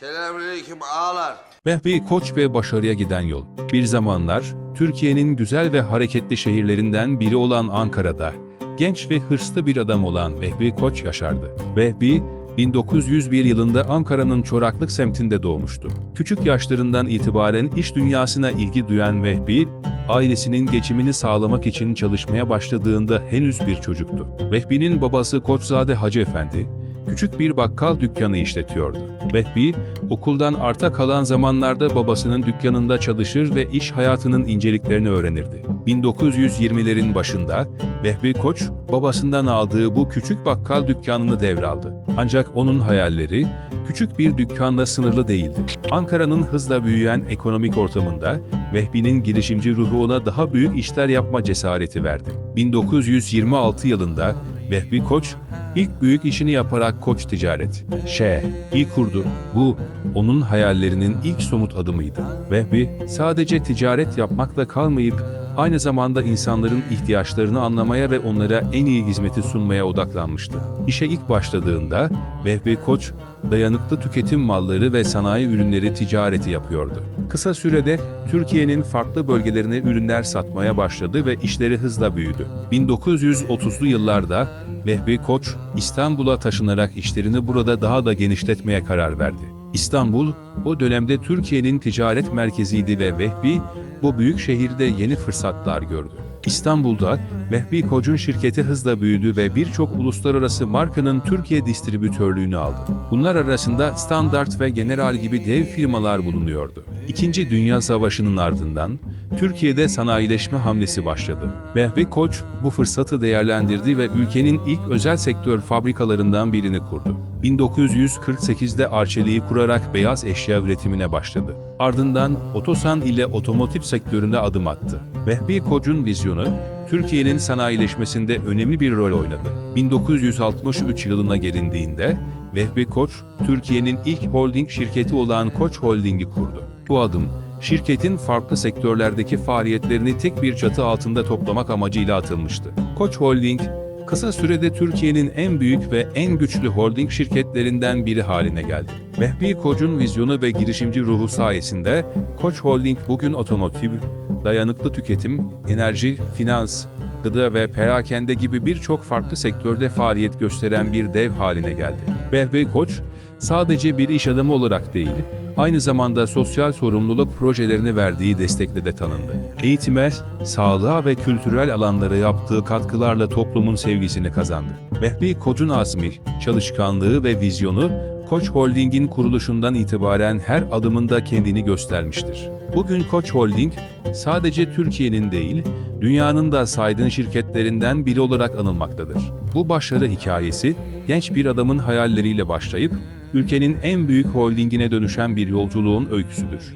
Selamünaleyküm ağalar. Vehbi Koç ve başarıya giden yol. Bir zamanlar Türkiye'nin güzel ve hareketli şehirlerinden biri olan Ankara'da genç ve hırslı bir adam olan Vehbi Koç yaşardı. Vehbi 1901 yılında Ankara'nın Çoraklık semtinde doğmuştu. Küçük yaşlarından itibaren iş dünyasına ilgi duyan Vehbi, ailesinin geçimini sağlamak için çalışmaya başladığında henüz bir çocuktu. Vehbi'nin babası Koçzade Hacı Efendi, küçük bir bakkal dükkanı işletiyordu. Vehbi, okuldan arta kalan zamanlarda babasının dükkanında çalışır ve iş hayatının inceliklerini öğrenirdi. 1920'lerin başında Vehbi Koç, babasından aldığı bu küçük bakkal dükkanını devraldı. Ancak onun hayalleri küçük bir dükkanla sınırlı değildi. Ankara'nın hızla büyüyen ekonomik ortamında Vehbi'nin girişimci ruhu ona daha büyük işler yapma cesareti verdi. 1926 yılında Vehbi Koç ilk büyük işini yaparak Koç Ticaret, Şİ kurdu. Bu, onun hayallerinin ilk somut adımıydı. Vehbi, sadece ticaret yapmakla kalmayıp, aynı zamanda insanların ihtiyaçlarını anlamaya ve onlara en iyi hizmeti sunmaya odaklanmıştı. İşe ilk başladığında, Vehbi Koç, dayanıklı tüketim malları ve sanayi ürünleri ticareti yapıyordu. Kısa sürede Türkiye'nin farklı bölgelerine ürünler satmaya başladı ve işleri hızla büyüdü. 1930'lu yıllarda Vehbi Koç, İstanbul'a taşınarak işlerini burada daha da genişletmeye karar verdi. İstanbul, o dönemde Türkiye'nin ticaret merkeziydi ve Vehbi, bu büyük şehirde yeni fırsatlar gördü. İstanbul'da Vehbi Koç'un şirketi hızla büyüdü ve birçok uluslararası markanın Türkiye distribütörlüğünü aldı. Bunlar arasında Standart ve General gibi dev firmalar bulunuyordu. İkinci Dünya Savaşı'nın ardından Türkiye'de sanayileşme hamlesi başladı. Vehbi Koç bu fırsatı değerlendirdi ve ülkenin ilk özel sektör fabrikalarından birini kurdu. 1948'de Arçelik'i kurarak beyaz eşya üretimine başladı. Ardından Otosan ile otomotiv sektörüne adım attı. Vehbi Koç'un vizyonu, Türkiye'nin sanayileşmesinde önemli bir rol oynadı. 1963 yılına gelindiğinde, Vehbi Koç, Türkiye'nin ilk holding şirketi olan Koç Holding'i kurdu. Bu adım, şirketin farklı sektörlerdeki faaliyetlerini tek bir çatı altında toplamak amacıyla atılmıştı. Koç Holding, kısa sürede Türkiye'nin en büyük ve en güçlü holding şirketlerinden biri haline geldi. Vehbi Koç'un vizyonu ve girişimci ruhu sayesinde Koç Holding bugün otomotiv, dayanıklı tüketim, enerji, finans, gıda ve perakende gibi birçok farklı sektörde faaliyet gösteren bir dev haline geldi. Vehbi Koç, sadece bir iş adamı olarak değil, aynı zamanda sosyal sorumluluk projelerini verdiği destekle de tanındı. Eğitime, sağlığa ve kültürel alanlara yaptığı katkılarla toplumun sevgisini kazandı. Vehbi Koç'un azmi, çalışkanlığı ve vizyonu, Koç Holding'in kuruluşundan itibaren her adımında kendini göstermiştir. Bugün Koç Holding, sadece Türkiye'nin değil, dünyanın da saydığın şirketlerinden biri olarak anılmaktadır. Bu başarı hikayesi, genç bir adamın hayalleriyle başlayıp, ülkenin en büyük holdingine dönüşen bir yolculuğun öyküsüdür.